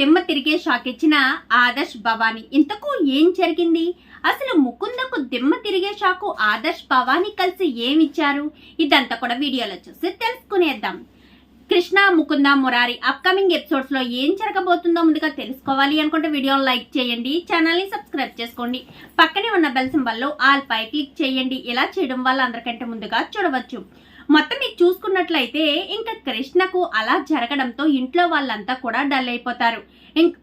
దిమ్మ తిరిగే షాక్ ఇచ్చిన ఆదర్శ్ భవానీ. ఇంతకు ఏం జరిగింది? అసలు ముకుందకు దిమ్మ తిరిగే షాకు ఆదర్శ్ భవానీ కలిసి ఏమిచ్చారు? ఇదంతా కూడా వీడియోలో చూసి తెలుసుకునేద్దాం. కృష్ణ ముకుంద మురారి అప్కమింగ్ ఎపిసోడ్స్లో ఏం జరగబోతుందో ముందుగా తెలుసుకోవాలి అనుకుంటే వీడియోని లైక్ చేయండి ఛానల్ని సబ్స్క్రైబ్ చేసుకోండి. పక్కనే ఉన్న బెల్ సింబల్ ఆల్ పై క్లిక్ చేయండి. ఇలా చేయడం వల్ల అందరికంటే ముందుగా చూడవచ్చు. మొత్తం ఇది చూసుకున్నట్లయితే ఇంకా కృష్ణకు అలా జరగడంతో ఇంట్లో వాళ్ళంతా కూడా డల్ అయిపోతారు. ఇంక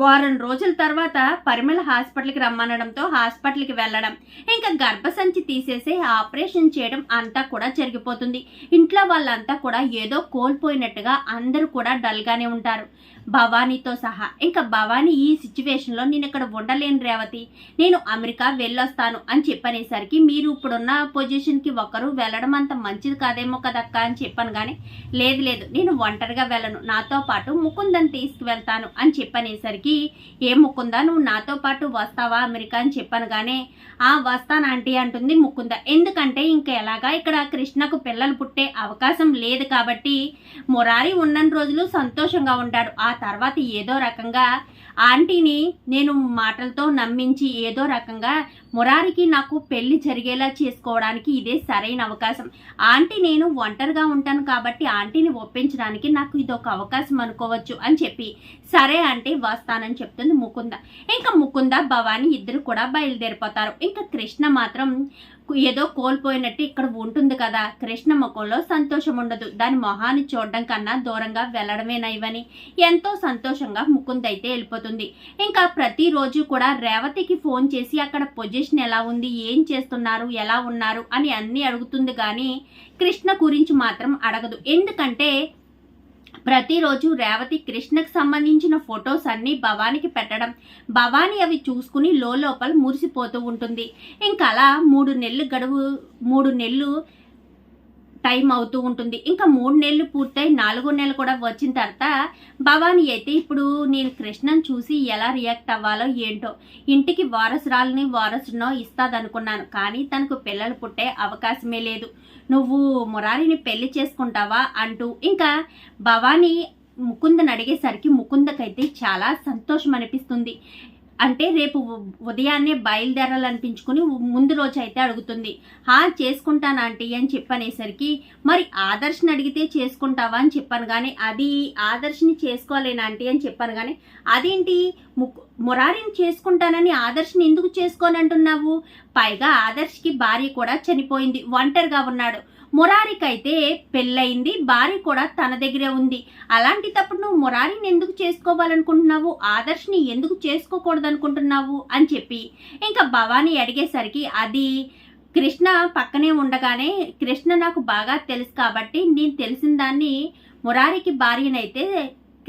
వారం రోజుల తర్వాత పరిమళ హాస్పిటల్కి రమ్మనడంతో హాస్పిటల్కి వెళ్ళడం ఇంకా గర్భసంచి తీసేసి ఆపరేషన్ చేయడం అంతా కూడా జరిగిపోతుంది. ఇంట్లో వాళ్ళంతా కూడా ఏదో కోల్పోయినట్టుగా అందరూ కూడా డల్గానే ఉంటారు. భవానీతో సహా. ఇంకా భవానీ ఈ సిచ్యువేషన్లో నేను ఇక్కడ ఉండలేను రేవతి. నేను అమెరికా వెళ్ళొస్తాను అని చెప్పనేసరికి మీరు ఇప్పుడున్న పొజిషన్కి ఒకరు వెళ్ళడం అంత మంచిది కాదేమో కదక్క అని చెప్పాను కానీ లేదు లేదు. నేను ఒంటరిగా వెళ్ళను. నాతో పాటు ముకుందని తీసుకువెళ్తాను అని చెప్పనేసరికి ఏ ముకుందా నువ్వు నాతో పాటు వస్తావా అమెరికా అని చెప్పాను కానీ ఆ వస్తాను ఆంటీ అంటుంది ముకుంద. ఎందుకంటే ఇంకా ఎలాగా ఇక్కడ కృష్ణకు పిల్లలు పుట్టే అవకాశం లేదు కాబట్టి మురారి ఉన్న రోజులు సంతోషంగా ఉంటాడు. ఆ తర్వాత ఏదో రకంగా ఆంటీని నేను మాటలతో నమ్మించి ఏదో రకంగా మురారికి నాకు పెళ్ళి జరిగేలా చేసుకోవడానికి ఇదే సరైన అవకాశం. ఆంటీ నేను ఒంటరిగా ఉంటాను కాబట్టి ఆంటీని ఒప్పించడానికి నాకు ఇది ఒక అవకాశం అనుకోవచ్చు అని చెప్పి. సరే అంటే వస్తానని చెప్తుంది ముకుంద. ఇంకా ముకుంద భవాని ఇద్దరు కూడా బయలుదేరిపోతారు. ఇంకా కృష్ణ మాత్రం ఏదో కోల్పోయినట్టు ఇక్కడ ఉంటుంది కదా. కృష్ణ ముఖంలో సంతోషం ఉండదు. దాని మొహాన్ని చూడడం కన్నా దూరంగా వెళ్ళడమే నైవని ఎంతో సంతోషంగా ముకుంద అయితే వెళ్ళిపోతుంది. ఇంకా ప్రతిరోజు కూడా రేవతికి ఫోన్ చేసి అక్కడ పొజిషన్ ఎలా ఉంది ఏం చేస్తున్నారు ఎలా ఉన్నారు అని అన్నీ అడుగుతుంది కానీ కృష్ణ గురించి మాత్రం అడగదు. ఎందుకంటే ప్రతిరోజు రేవతి కృష్ణకు సంబంధించిన ఫొటోస్ అన్నీ భవానికి పెట్టడం భవాని అవి చూసుకుని లోపల మురిసిపోతూ ఉంటుంది. ఇంకా అలా మూడు నెలలు గడువు మూడు నెలలు టైం అవుతూ ఉంటుంది. ఇంకా మూడు నెలలు పూర్తయి నాలుగో నెలలు కూడా వచ్చిన తర్వాత భవానీ అయితే ఇప్పుడు నేను కృష్ణను చూసి ఎలా రియాక్ట్ అవ్వాలో ఏంటో ఇంటికి వారసురాలని వారసునో ఇస్తాదనుకున్నాను. కానీ తనకు పిల్లలు పుట్టే అవకాశమే లేదు. నువ్వు మురారిని పెళ్ళి చేసుకుంటావా అంటూ ఇంకా భవానీ ముకుందని అడిగేసరికి ముకుందకైతే చాలా సంతోషం అనిపిస్తుంది అంటే రేపు ఉదయాన్నే బయలుదేరాలనిపించుకుని ముందు రోజు అయితే అడుగుతుంది. హా చేసుకుంటాను ఆంటీ అని చెప్పనేసరికి మరి ఆదర్శని అడిగితే చేసుకుంటావా అని చెప్పాను కానీ అది ఆదర్శని చేసుకోలేను ఆంటీ అని చెప్పాను కానీ అదేంటి? మురారిని చేసుకుంటానని ఆదర్శని ఎందుకు చేసుకోనంటున్నావు? పైగా ఆదర్శ్కి భార్య కూడా చనిపోయింది ఒంటరిగా ఉన్నాడు. మురారికైతే పెళ్ళయింది భార్య కూడా తన దగ్గరే ఉంది. అలాంటి తప్పుడు నువ్వు మురారిని ఎందుకు చేసుకోవాలనుకుంటున్నావు? ఆదర్శ్ని ఎందుకు చేసుకోకూడదు అనుకుంటున్నావు అని చెప్పి ఇంకా భవానీ అడిగేసరికి అది కృష్ణ పక్కనే ఉండగానే కృష్ణ నాకు బాగా తెలుసు కాబట్టి నేను తెలిసిన దాన్ని మురారికి భార్యనైతే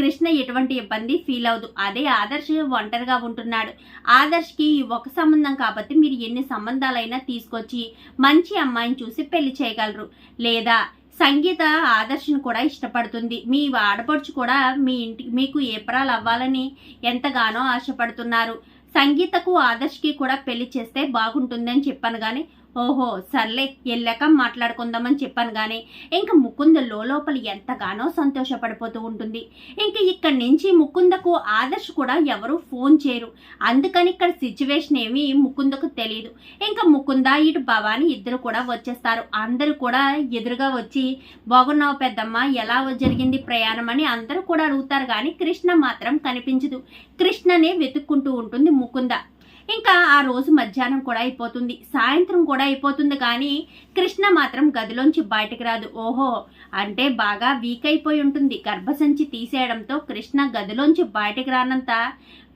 కృష్ణ ఎటువంటి ఇబ్బంది ఫీల్ అవ్వదు. అదే ఆదర్శ్ ఒంటరిగా ఉంటున్నాడు. ఆదర్శ్కి ఈ ఒక సంబంధం కాబట్టి మీరు ఎన్ని సంబంధాలైనా తీసుకొచ్చి మంచి అమ్మాయిని చూసి పెళ్ళి చేయగలరు. లేదా సంగీత ఆదర్శను కూడా ఇష్టపడుతుంది. మీ ఆడపడుచు కూడా మీ ఇంటి మీకు ఏప్రాలు అవ్వాలని ఎంతగానో ఆశపడుతున్నారు. సంగీతకు ఆదర్శ్కి కూడా పెళ్ళి చేస్తే బాగుంటుందని చెప్పాను కానీ ఓహో సర్లే వెళ్ళాక మాట్లాడుకుందామని చెప్పాను కానీ ఇంకా ముకుంద లోపల ఎంతగానో సంతోషపడిపోతూ ఉంటుంది. ఇంకా ఇక్కడి నుంచి ముకుందకు ఆదర్శ్ కూడా ఎవరు ఫోన్ చేయరు. అందుకని ఇక్కడ సిచ్యువేషన్ ఏమి ముకుందకు తెలియదు ఇంకా ముకుంద ఇటు భవాని ఇద్దరు కూడా వచ్చేస్తారు. అందరూ కూడా ఎదురుగా వచ్చి బాగున్నావు పెద్దమ్మ ఎలా జరిగింది ప్రయాణం? అని అందరూ కూడా అడుగుతారు కానీ కృష్ణ మాత్రం కనిపించదు. కృష్ణనే వెతుక్కుంటూ ఉంటుంది ముకుంద. ఇంకా ఆ రోజు మధ్యాహ్నం కూడా అయిపోతుంది. సాయంత్రం కూడా అయిపోతుంది కానీ కృష్ణ మాత్రం గదిలోంచి బయటకు రాదు. ఓహో అంటే బాగా వీక్ అయిపోయి ఉంటుంది. గర్భసంచి తీసేయడంతో కృష్ణ గదిలోంచి బయటకు రానంత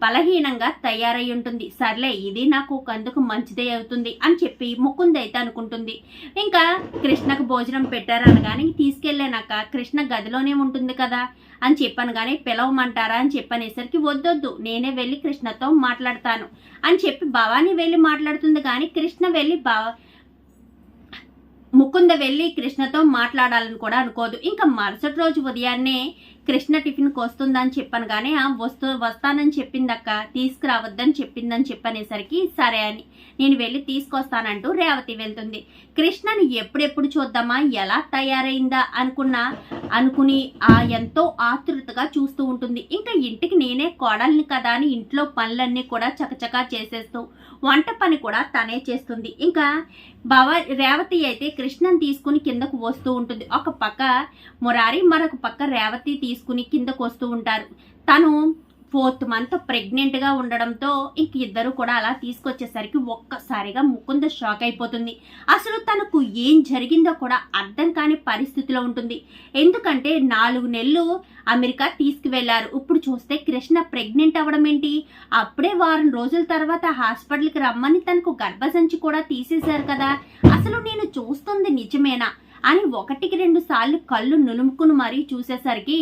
బలహీనంగా తయారై ఉంటుంది సర్లే ఇది నాకు కందుకు మంచిదే అవుతుంది అని చెప్పి ముకుంద్ అయితే అనుకుంటుంది. ఇంకా కృష్ణకు భోజనం పెట్టారనగానే తీసుకెళ్ళానాక కృష్ణ గదిలోనే ఉంటుంది కదా అని చెప్పాను కానీ పిలవమంటారా అని చెప్పనేసరికి వద్దొద్దు నేనే వెళ్ళి కృష్ణతో మాట్లాడతాను అని చెప్పి భవానీ వెళ్ళి మాట్లాడుతుంది. కానీ కృష్ణ వెళ్ళి భవ ముకుంద వెళ్ళి కృష్ణతో మాట్లాడాలని కూడా అనుకోదు. ఇంకా మరుసటి రోజు ఉదయాన్నే కృష్ణ టిఫిన్కి వస్తుందని చెప్పాను కానీ ఆ వస్తూ వస్తానని చెప్పిందక్క తీసుకురావద్దని చెప్పిందని చెప్పనేసరికి సరే అని నేను వెళ్ళి తీసుకొస్తానంటూ రేవతి వెళ్తుంది. కృష్ణని ఎప్పుడెప్పుడు చూద్దామా ఎలా తయారైందా అనుకున్నా అనుకుని ఆ ఎంతో ఆతృతగా చూస్తూ ఉంటుంది. ఇంకా ఇంటికి నేనే కోడల్ని కదా అని ఇంట్లో పనులన్నీ కూడా చకచకా చేసేస్తూ వంట పని కూడా తనే చేస్తుంది. ఇంకా భవ రేవతి అయితే కృష్ణన్ తీసుకుని కిందకు వస్తూ ఉంటుంది. ఒక పక్క మురారి మరొక పక్క రేవతి తీసుకుని కిందకు వస్తూ ఉంటారు. తను ఫోర్త్ మంత్ ప్రెగ్నెంట్గా ఉండడంతో ఇంక ఇద్దరు కూడా అలా తీసుకొచ్చేసరికి ఒక్కసారిగా ముకుంద షాక్ అయిపోతుంది. అసలు తనకు ఏం జరిగిందో కూడా అర్థం కాని పరిస్థితిలో ఉంటుంది. ఎందుకంటే నాలుగు నెలలు అమెరికా తీసుకువెళ్ళారు. ఇప్పుడు చూస్తే కృష్ణ ప్రెగ్నెంట్ అవ్వడం ఏంటి? అప్పుడే వారం రోజుల తర్వాత హాస్పిటల్కి రమ్మని తనకు గర్భసంచి కూడా తీసేశారు కదా. అసలు నేను చూస్తుంది నిజమేనా? అని ఒకటికి రెండు సార్లు కళ్ళు నులుముకుని మరీ చూసేసరికి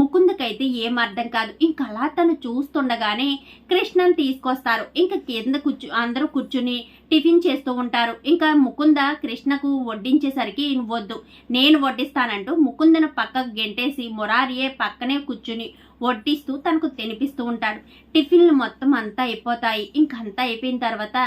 ముకుందకైతే ఏం అర్థం కాదు. ఇంకా అలా తను చూస్తుండగానే కృష్ణను తీసుకొస్తారు. ఇంకా కింద కూర్చు అందరూ కూర్చుని టిఫిన్ చేస్తూ ఉంటారు. ఇంకా ముకుంద కృష్ణకు వడ్డించేసరికి వద్దు నేను వడ్డిస్తానంటూ ముకుందను పక్కకు గెంటేసి మురారియే పక్కనే కూర్చుని వడ్డిస్తూ తనకు తినిపిస్తూ ఉంటాడు. టిఫిన్లు మొత్తం అంతా అయిపోతాయి. ఇంకంతా అయిపోయిన తర్వాత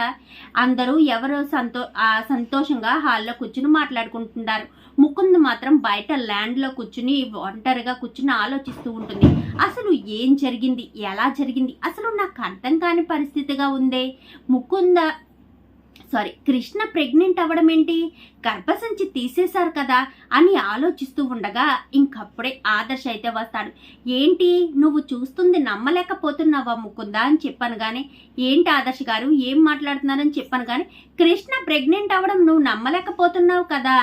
అందరూ ఎవరు సంతో సంతోషంగా హాల్లో కూర్చుని మాట్లాడుకుంటుంటారు ముకుంద్ మాత్రం బయట ల్యాండ్లో కూర్చుని ఒంటరిగా కూర్చుని ఆలోచిస్తూ ఉంటుంది. అసలు ఏం జరిగింది? ఎలా జరిగింది? అసలు నాకు అర్థం కాని పరిస్థితిగా ఉందే. ముకుంద సారీ కృష్ణ ప్రెగ్నెంట్ అవ్వడం ఏంటి? గర్భసంచి తీసేశారు కదా అని ఆలోచిస్తూ ఉండగా ఇంకప్పుడే ఆదర్శ అయితే వస్తాడు. ఏంటి నువ్వు చూస్తుంది నమ్మలేకపోతున్నావా ముకుందా అని చెప్పాను కానీ ఏంటి ఆదర్శ గారు ఏం మాట్లాడుతున్నారని చెప్పాను కానీ కృష్ణ ప్రెగ్నెంట్ అవ్వడం నువ్వు నమ్మలేకపోతున్నావు కదా.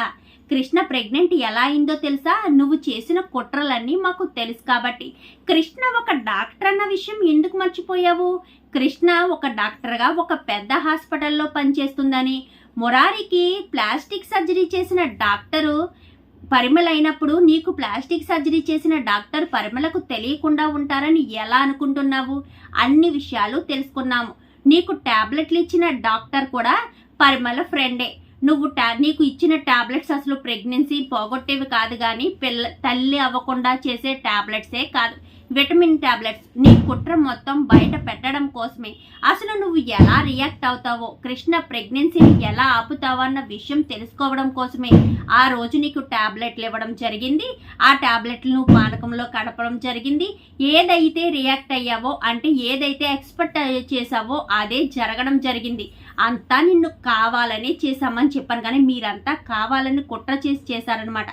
కృష్ణ ప్రెగ్నెంట్ ఎలా అయిందో తెలుసా? నువ్వు చేసిన కుట్రలన్నీ మాకు తెలుసు కాబట్టి. కృష్ణ ఒక డాక్టర్ అన్న విషయం ఎందుకు మర్చిపోయావు? కృష్ణ ఒక డాక్టర్గా ఒక పెద్ద హాస్పిటల్లో పనిచేస్తుందని. మురారికి ప్లాస్టిక్ సర్జరీ చేసిన డాక్టరు పరిమళ అయినప్పుడు నీకు ప్లాస్టిక్ సర్జరీ చేసిన డాక్టర్ పరిమళకు తెలియకుండా ఉంటారని ఎలా అనుకుంటున్నావు? అన్ని విషయాలు తెలుసుకున్నాము. నీకు టాబ్లెట్లు ఇచ్చిన డాక్టర్ కూడా పరిమళ ఫ్రెండే. నువ్వు టా నీకు ఇచ్చిన టాబ్లెట్స్ అసలు ప్రెగ్నెన్సీ పోగొట్టేవి కాదు కానీ పిల్ల తల్లి అవ్వకుండా చేసే టాబ్లెట్సే కాదు. విటమిన్ టాబ్లెట్స్ నీ కుట్ర మొత్తం బయట పెట్టడం కోసమే. అసలు నువ్వు ఎలా రియాక్ట్ అవుతావో కృష్ణ ప్రెగ్నెన్సీని ఎలా ఆపుతావో అన్న విషయం తెలుసుకోవడం కోసమే. ఆ రోజు నీకు టాబ్లెట్లు ఇవ్వడం జరిగింది. ఆ టాబ్లెట్లు పానకంలో కడపడం జరిగింది. ఏదైతే రియాక్ట్ అయ్యావో అంటే ఏదైతే ఎక్స్పెక్ట్ చేసావో అదే జరగడం జరిగింది. అంతా నిన్ను కావాలని చేశామని చెప్పాను. కానీ మీరంతా కావాలని కుట్ర చేసి చేశారనమాట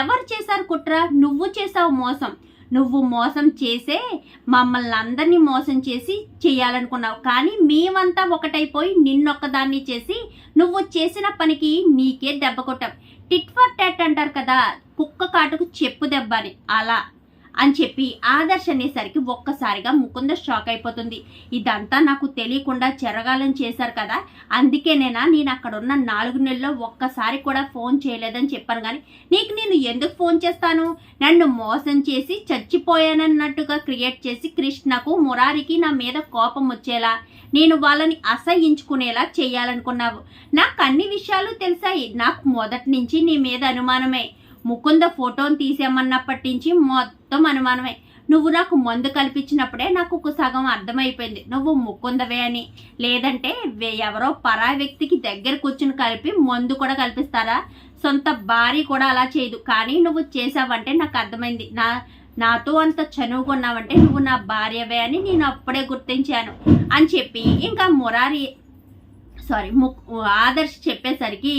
ఎవరు చేశారు కుట్ర? నువ్వు చేసావు మోసం. నువ్వు మోసం చేసే మమ్మల్ని అందరినీ మోసం చేసి చేయాలనుకున్నావు. కానీ మేమంతా ఒకటైపోయి నిన్నొక్కదాన్ని చేసి నువ్వు చేసిన పనికి నీకే దెబ్బ కొట్టాం. టిట్ ఫర్ టెట్ అంటారు కదా కుక్క కాటుకు చెప్పు దెబ్బ అని అలా. అని చెప్పి ఆదర్శ్ అనేసరికి ఒక్కసారిగా ముకుంద షాక్ అయిపోతుంది. ఇదంతా నాకు తెలియకుండా చెరగాలని చేశారు కదా అందుకేనేనా నేను అక్కడ ఉన్న నాలుగు నెలల్లో ఒక్కసారి కూడా ఫోన్ చేయలేదని చెప్పాను కానీ నీకు నేను ఎందుకు ఫోన్ చేస్తాను? నన్ను మోసం చేసి చచ్చిపోయానన్నట్టుగా క్రియేట్ చేసి కృష్ణకు మురారికి నా మీద కోపం వచ్చేలా నేను వాళ్ళని అసహించుకునేలా చేయాలనుకున్నావు. నాకు అన్ని విషయాలు తెలిసాయి. నాకు మొదటి నుంచి నీ మీద అనుమానమే. ముకుంద ఫోటోని తీసేయమన్నప్పటి నుంచి మొత్తం అనుమానమే. నువ్వు నాకు మందు కల్పించినప్పుడే నాకు ఒక సగం అర్థమైపోయింది. నువ్వు ముకుందవే అని. లేదంటే ఎవరో పరా వ్యక్తికి దగ్గర కూర్చుని కలిపి మందు కూడా కల్పిస్తారా? సొంత భార్య కూడా అలా చేయదు. కానీ నువ్వు చేసావంటే నాకు అర్థమైంది. నా నాతో అంత చనువుకున్నావంటే నువ్వు నా భార్యవే అని నేను అప్పుడే గుర్తించాను. అని చెప్పి ఇంకా మురారి సారీ ము ఆదర్శ్ చెప్పేసరికి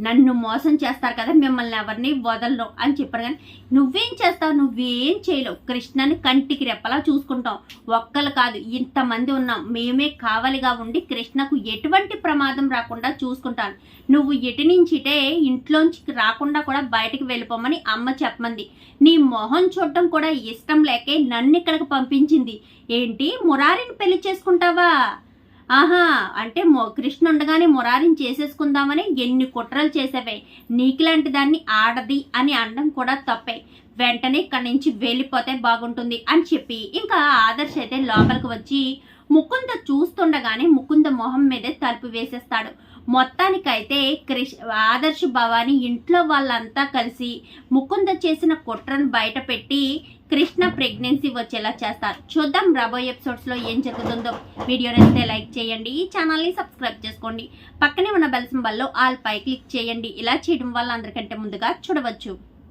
నన్ను మోసం చేస్తారు కదా మిమ్మల్ని ఎవరిని వదలను అని చెప్పారు కానీ నువ్వేం చేస్తావు నువ్వేం చేయలేవు. కృష్ణని కంటికి రెప్పలా చూసుకుంటాం. ఒక్కలు కాదు ఇంతమంది ఉన్నాం. మేమే కావలిగా ఉండి కృష్ణకు ఎటువంటి ప్రమాదం రాకుండా చూసుకుంటాను. నువ్వు ఎటు నుంచి ఇటే ఇంట్లోంచి రాకుండా కూడా బయటికి వెళ్ళిపోమని అమ్మ చెప్పమంది. నీ మొహం చూడటం కూడా ఇష్టం లేకే నన్ను ఇక్కడికి పంపించింది. ఏంటి మురారిని పెళ్ళి చేసుకుంటావా? ఆహా అంటే మొ కృష్ణ ఉండగానే మురారిని చేసేసుకుందామని ఎన్ని కుట్రలు చేసేవే. నీకులాంటి దాన్ని ఆడది అని అనడం కూడా తప్పే. వెంటనే ఇక్కడి నుంచి వెళ్ళిపోతే బాగుంటుంది అని చెప్పి ఇంకా ఆదర్శ అయితే లోపలికి వచ్చి ముకుంద చూస్తుండగానే ముకుంద మొహం మీదే తలుపు వేసేస్తాడు. మొత్తానికైతే క్రిష్ ఆదర్శ్ భవాని ఇంట్లో వాళ్ళంతా కలిసి ముకుంద చేసిన కుట్రను బయట పెట్టి కృష్ణ ప్రెగ్నెన్సీ వచ్చేలా చేస్తారు. చూద్దాం రాబోయే ఎపిసోడ్స్లో ఏం జరుగుతుందో. వీడియో నచ్చితే లైక్ చేయండి ఈ ఛానల్ని సబ్స్క్రైబ్ చేసుకోండి. పక్కనే ఉన్న బెల్ సింబల్లో ఆల్ పై క్లిక్ చేయండి. ఇలా చేయడం వల్ల అందరికంటే ముందుగా చూడవచ్చు.